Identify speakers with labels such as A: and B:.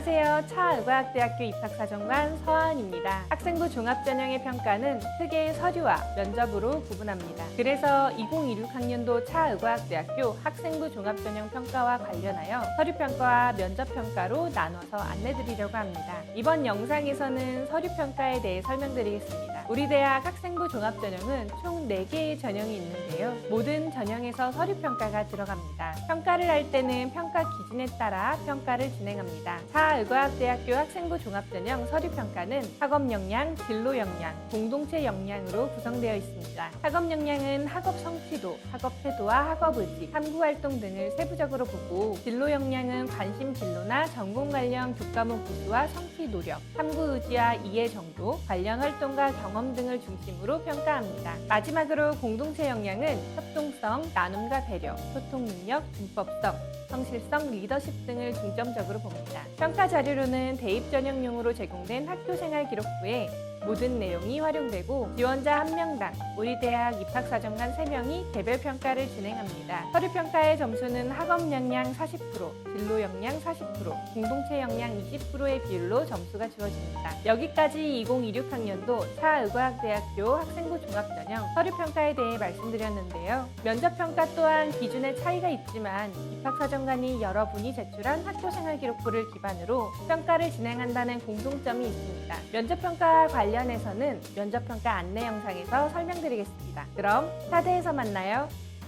A: 안녕하세요. 차의과학대학교 입학사정관 서한입니다. 학생부 종합전형의 평가는 크게 서류와 면접으로 구분합니다. 그래서 2026학년도 차의과학대학교 학생부 종합전형 평가와 관련하여 서류평가와 면접평가로 나눠서 안내드리려고 합니다. 이번 영상에서는 서류평가에 대해 설명드리겠습니다. 우리 대학 학생부 종합전형은 총 4개의 전형이 있는데요. 모든 전형에서 서류평가가 들어갑니다. 평가를 할 때는 평가 기준에 따라 평가를 진행합니다. 사의과학대학교 학생부 종합전형 서류평가는 학업 역량, 진로 역량, 공동체 역량으로 구성되어 있습니다. 학업 역량은 학업 성취도, 학업 태도와 학업 의지, 탐구 활동 등을 세부적으로 보고 진로 역량은 관심 진로나 전공 관련 교과목 구수와 성취 노력, 탐구 의지와 이해 정도, 관련 활동과 경험 등을 중심으로 평가합니다. 마지막으로 공동체 역량은 협동성, 나눔과 배려, 소통 능력, 문법성, 성실성, 리더십 등을 중점적으로 봅니다. 평가 자료로는 대입 전형용으로 제공된 학교 생활 기록부에 모든 내용이 활용되고 지원자 1명당 우리 대학 입학사정관 3명이 개별 평가를 진행합니다. 서류 평가의 점수는 학업 역량 40%, 진로 역량 40%, 공동체 역량 20%의 비율로 점수가 주어집니다. 여기까지 2026학년도 차의과학대학교 학생부 종합전형 서류 평가에 대해 말씀드렸는데요. 면접 평가 또한 기준의 차이가 있지만 입학사정관이 여러분이 제출한 학교생활 기록부를 기반으로 평가를 진행한다는 공통점이 있습니다. 면접 평가 관련해서는 면접 평가 안내 영상에서 설명드리겠습니다. 그럼 사대에서 만나요.